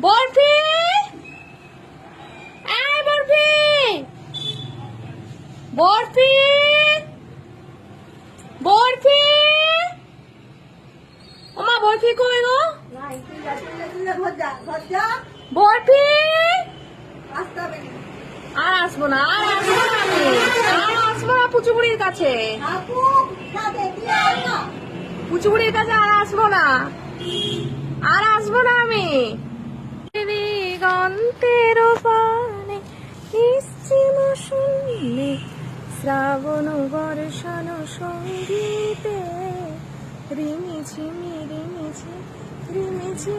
বরফি? এই বরফি! বরফি! বরফি! ওমা, বরফি কই গো? বরফি! আর আসব না, আর আসব না আমি। আর আসব না পুচুপুরির কাছে। পুচুপুরির কাছে আর আসব না। আর আসব না আমি। শুনলে শ্রাবণ বর্ষণ সঙ্গীতে রিমিছি রিমিছি রিমিছি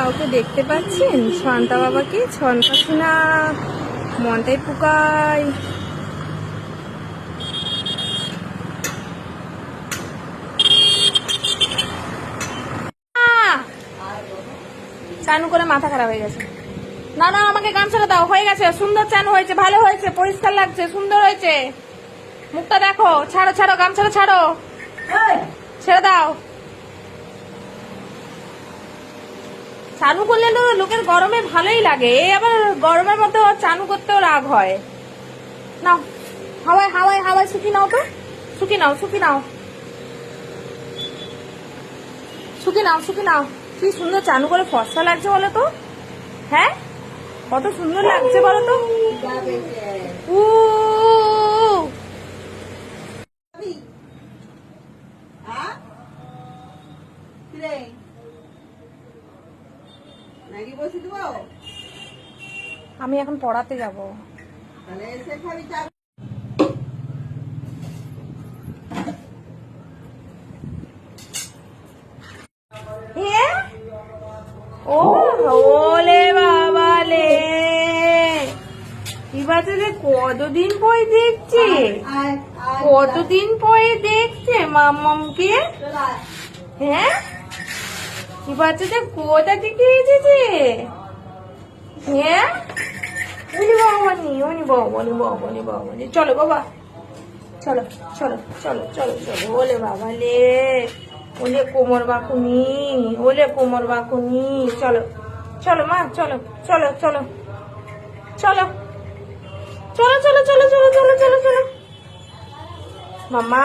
কাউকে দেখতে পাচ্ছেন? শান্তা বাবাকে? ছন্তা শোনা মনটাই আহ! চানু করে মাথা খারাপ হয়ে গেছে। না না আমাকে গামছাটা দাও। হয়ে গেছে সুন্দর চান হয়েছে ভালো হয়েছে পরিষ্কার লাগছে সুন্দর হয়েছে। মুখটা দেখো ছাড়ো ছাড়ো গামছাটা ছাড়ো ছেড়ে দাও। চানু করলে লোকের গরমে ভালোই লাগে। এই আবার গরমের মধ্যে চানু করতেও রাগ হয়। নাও, হাওয়ায় হাওয়ায় হাওয়ায় শুকি নাও তো শুকি নাও শুকি নাও। শুকি নাও শুকি নাও। কি সুন্দর চানু করে ফর্সা লাগছে বলো তো। হ্যাঁ? কত সুন্দর লাগছে বলো তো। উ দেবো আমি এখন পড়াতে যাব। ওলে বাবা লে। কতদিন পরে দেখছে? কতদিন পরে দেখছে মামামকে? হ্যাঁ? এই বাচ্চাটা কোথা থেকে এসেছে হ্যাঁ উনি বাবানি উনি বাবানি বাবানি বাবানি চলো বাবা চলো চলো চলো চলো চলো ওলে বাবা লে ওলে কোমর বাকুনি ওলে কোমর বাকুনি চলো চলো মা চলো চলো চলো চলো চলো চলো চলো চলো চলো চলো চলো মামা